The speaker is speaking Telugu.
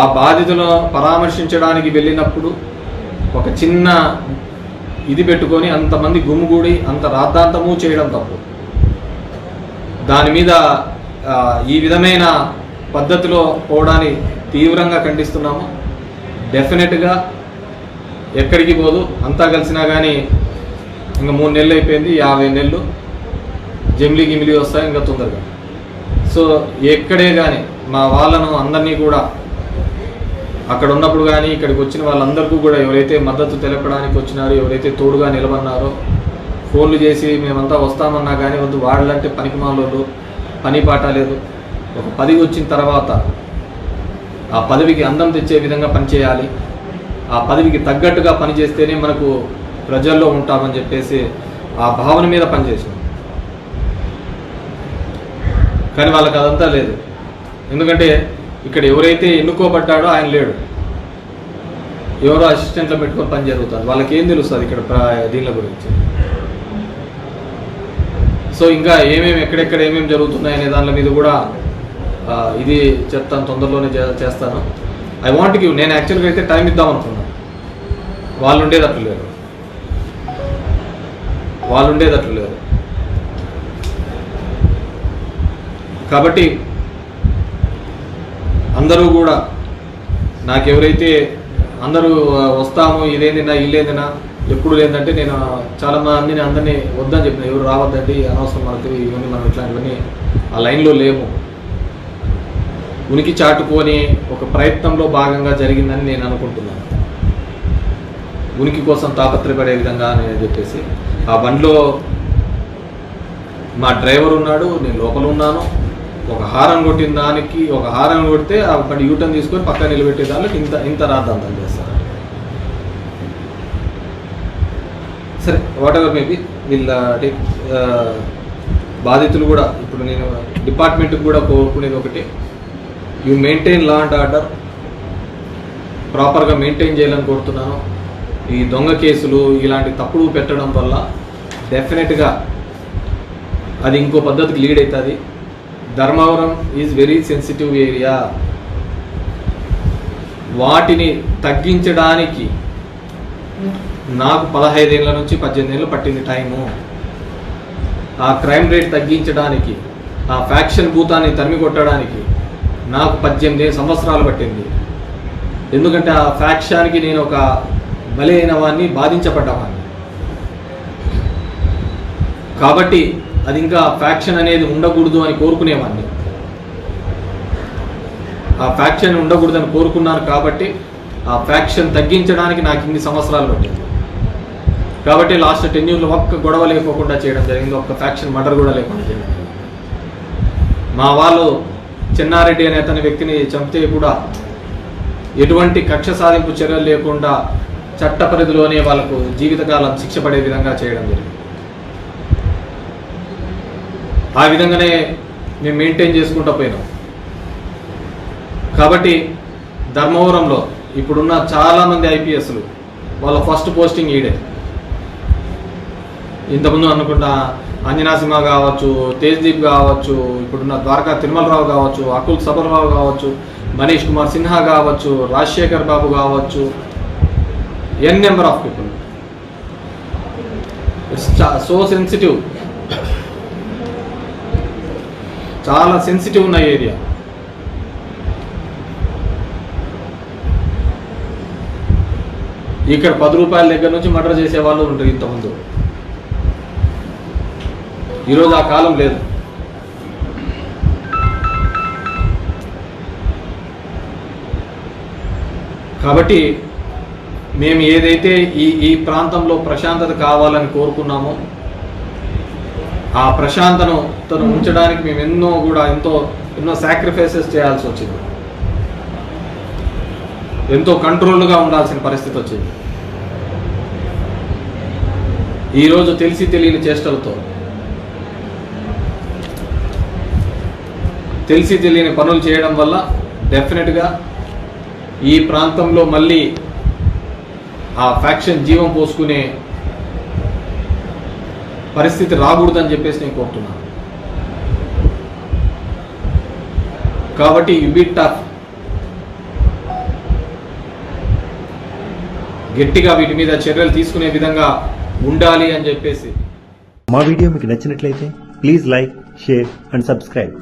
ఆ బాధితులను పరామర్శించడానికి వెళ్ళినప్పుడు ఒక చిన్న ఇది పెట్టుకొని అంతమంది గుమ్ముగూడి అంత రాద్ధాంతము చేయడం తప్పు. దాని మీద ఈ విధమైన పద్ధతిలో పోవడాన్ని తీవ్రంగా ఖండిస్తున్నాము. డెఫినెట్గా ఎక్కడికి పోదు అంతా కలిసినా కానీ ఇంకా మూడు నెలలు అయిపోయింది యాభై నెలలు. జమిలి గిమిలి వస్తాయి ఇంకా తొందరగా. సో ఎక్కడే కానీ మా వాళ్ళను అందరినీ కూడా అక్కడ ఉన్నప్పుడు కానీ ఇక్కడికి వచ్చిన వాళ్ళందరికీ కూడా ఎవరైతే మద్దతు తెలపడానికి వచ్చినారో ఎవరైతే తోడుగా నిలబడినారో ఫోన్లు చేసి మేమంతా వస్తామన్నా కానీ వద్దు వాళ్ళంటే పనికి మాలోళ్ళు పని పాట లేదు. ఒక పదవి వచ్చిన తర్వాత ఆ పదవికి అందం తెచ్చే విధంగా పనిచేయాలి ఆ పదవికి తగ్గట్టుగా పనిచేస్తేనే మనకు ప్రజల్లో ఉంటామని చెప్పేసి ఆ భావన మీద పనిచేసాం కానీ వాళ్ళకి అదంతా లేదు. ఎందుకంటే ఇక్కడ ఎవరైతే ఎన్నుకోబడ్డాడో ఆయన లేడు. ఎవరో అసిస్టెంట్లో పెట్టుకొని పని జరుగుతుంది. వాళ్ళకి ఏం తెలుస్తుంది ఇక్కడ ప్ర- దీనిల గురించి? సో ఇంకా ఏమేమి ఎక్కడెక్కడ ఏమేమి జరుగుతున్నాయి అనే దాని మీద కూడా ఇది చెప్తాను తొందరలోనే చేస్తాను. ఐ వాంట్ గివ్ నేను యాక్చువల్గా అయితే టైం ఇద్దాం అనుకున్నాను వాళ్ళు ఉండేదట్లు లేరు. వాళ్ళు ఉండేదట్లు లేరు. కాబట్టి అందరూ కూడా నాకెవరైతే అందరూ వస్తాము ఇదేందినా ఇల్లేందినా ఎప్పుడు లేదంటే నేను చాలా మందిని అందరినీ వద్దని చెప్పిన ఎవరు రావద్దండి అనవసరం మనకి ఇవన్నీ మనం ఇట్లాంటివన్నీ ఆ లైన్లో లేము. ఉనికి చాటుకొని ఒక ప్రయత్నంలో భాగంగా జరిగిందని నేను అనుకుంటున్నాను. ఉనికి కోసం తాపత్రపడే విధంగా అని చెప్పేసి ఆ బండిలో మా డ్రైవర్ ఉన్నాడు నేను లోపల ఉన్నాను. ఒక హారం కొట్టిన దానికి ఒక హారం కొడితే ఆ యూటర్న్ తీసుకొని పక్కన నిలబెట్టే దానికి ఇంత ఇంత రాద్దాంతం చేస్తారు. సరే వాట్ ఎవర్ మేబీ వీళ్ళ టేక్ బాధితులు కూడా ఇప్పుడు నేను డిపార్ట్మెంట్కి కూడా కోరుకునేది ఒకటి. You maintain law and order ప్రాపర్గా మెయింటైన్ చేయాలని కోరుతున్నాను. ఈ దొంగ కేసులు ఇలాంటి తప్పుడు పెట్టడం వల్ల డెఫినెట్గా అది ఇంకో పద్ధతికి లీడ్ అవుతుంది. Dharmavaram is very sensitive area వాటిని తగ్గించడానికి నాకు పదహైదేళ్ళ నుంచి పద్దెనిమిది ఏళ్ళు పట్టింది టైము. ఆ క్రైమ్ రేట్ తగ్గించడానికి ఆ ఫ్యాక్షన్ భూతాన్ని తరిమి కొట్టడానికి నాకు పద్దెనిమిది సంవత్సరాలు పట్టింది. ఎందుకంటే ఆ ఫ్యాక్షన్కి నేను ఒక బలి అయిన వాడిని బాధించబడ్డవాడిని కాబట్టి అది ఇంకా ఫ్యాక్షన్ అనేది ఉండకూడదు అని కోరుకునేవాడిని. ఆ ఫ్యాక్షన్ ఉండకూడదని కోరుకున్నాను కాబట్టి ఆ ఫ్యాక్షన్ తగ్గించడానికి నాకు ఇన్ని సంవత్సరాలు పట్టింది. కాబట్టి లాస్ట్ టెన్ ఇయర్లో ఒక్క గొడవ లేకోకుండా చేయడం జరిగింది. ఒక్క ఫ్యాక్షన్ మర్డర్ కూడా లేకుండా చేయడం జరిగింది. మా వాళ్ళు చెన్నారెడ్డి అనే అతని వ్యక్తిని చంపితే కూడా ఎటువంటి కక్ష సాధింపు చర్యలు లేకుండా చట్ట పరిధిలోనే వాళ్ళకు జీవితకాలం శిక్ష పడే విధంగా చేయడం జరిగింది. ఆ విధంగానే మేము మెయింటైన్ చేసుకుంటూ పోయినాం. కాబట్టి ధర్మవరంలో ఇప్పుడున్న చాలామంది ఐపీఎస్లు వాళ్ళ ఫస్ట్ పోస్టింగ్ ఈడే. ఇంతకుముందు అనుకుంటా అంజనాసింహ కావచ్చు తేజ్దీప్ కావచ్చు ఇప్పుడున్న ద్వారకా తిరుమలరావు కావచ్చు అకుల్ సబర్రావు కావచ్చు మనీష్ కుమార్ సిన్హా కావచ్చు రాజశేఖర్ బాబు కావచ్చు n number of people it's so sensitive చాలా సెన్సిటివ్ ఉన్న ఏరియా ఇక్కడ పది రూపాయల దగ్గర నుంచి మర్డర్ చేసే వాళ్ళు ఉంటారు ఇంతకుముందు. ఈరోజు ఆ కాలం లేదు. కాబట్టి మేము ఏదైతే ఈ ఈ ప్రాంతంలో ప్రశాంతత కావాలని కోరుకున్నామో ఆ ప్రశాంతను తను ఉంచడానికి మేము ఎన్నో కూడా ఎంతో ఎన్నో సాక్రిఫైసెస్ చేయాల్సి వచ్చింది. ఎంతో కంట్రోల్గా ఉండాల్సిన పరిస్థితి వచ్చింది. ఈరోజు తెలిసి తెలియని చేష్టలతో తెలిసి తెలియని పనులు చేయడం వల్ల డెఫినెట్గా ఈ ప్రాంతంలో మళ్ళీ ఆ ఫ్యాక్షన్ జీవం పోసుకునే పరిస్థితి రాకూడదని చెప్పేసి నేను కోరుతున్నాను. కాబట్టి యు బీ టఫ్ గట్టిగా వీటి మీద చర్యలు తీసుకునే విధంగా ఉండాలి అని చెప్పేసి. మా వీడియో మీకు నచ్చినట్లయితే please like share and subscribe.